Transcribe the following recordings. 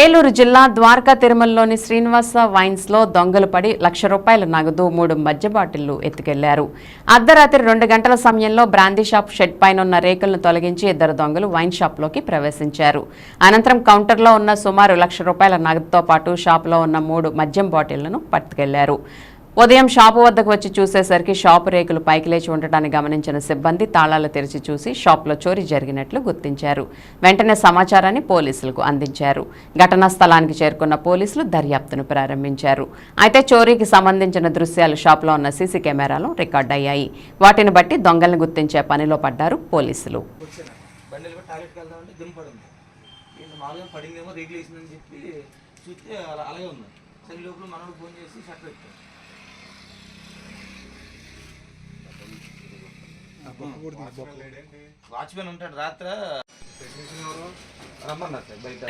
ఏలూరు జిల్లా ద్వారకా తిరుమలలోని శ్రీనివాస వైన్స్లో దొంగలు పడి లక్ష రూపాయల నగదు మూడు మద్య బాటిళ్ళు ఎత్తుకెళ్ళారు. అర్ధరాత్రి రెండు గంటల సమయంలో బ్రాందీ షాప్ షెడ్ పైన ఉన్న రేకులను తొలగించి ఇద్దరు దొంగలు వైన్ షాప్లోకి ప్రవేశించారు. అనంతరం కౌంటర్లో ఉన్న సుమారు లక్ష రూపాయల నగదుతో పాటు షాప్లో ఉన్న మూడు మద్యం బాటిళ్ళను పట్టుకెళ్ళారు. ఉదయం షాపు వద్దకు వచ్చి చూసేసరికి షాపు రేకులు పైకి లేచి ఉండటాన్ని గమనించిన సిబ్బంది తాళాలు తెరిచి చూసి షాప్లో చోరీ జరిగినట్లు గుర్తించారు. వెంటనే సమాచారాన్ని పోలీసులకు అందించారు. ఘటనా స్థలానికి చేరుకున్న పోలీసులు దర్యాప్తును ప్రారంభించారు. అయితే చోరీకి సంబంధించిన దృశ్యాలు షాప్లో ఉన్న సీసీ కెమెరాలో రికార్డ్ అయ్యాయి వాటిని బట్టి దొంగల్ని గుర్తించే పనిలో పడ్డారు పోలీసులు. పడిందేమో చెప్పి చూస్తే అలాగే ఉంది. సరే లోపల మనోడు ఫోన్ చేసి షర్ట్ పెట్టాను వాచ్మెన్ ఉంటాడు రాత్ర. రమ్మన్నారు సార్ బయట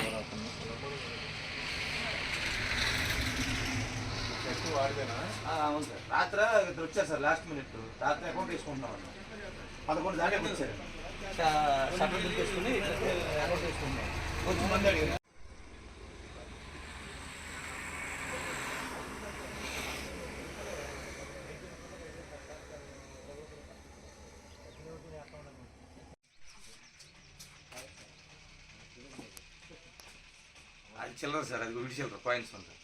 అవును సార్. రాత్ర ఇద్దరు వచ్చారు సార్ లాస్ట్ మినిట్ రాత్రి అకౌంట్ తీసుకుంటున్నాం అన్న. పదకొండు దాకా వచ్చారు. షట్టర్ తీసుకుని అకౌంట్ తీసుకుంటున్నాం కొంచెం మంది అడిగారు. చిల్లర సార్ అది విడి చిల్లర పాయింట్స్ ఉంటాయి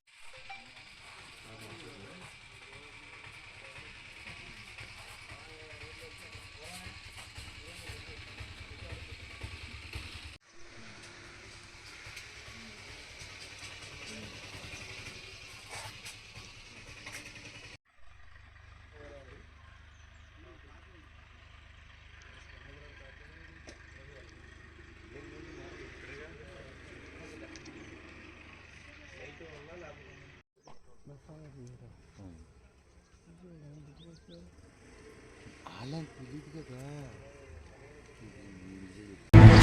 위에다. 어. 이제 나는 누구 봤어? I like believe that.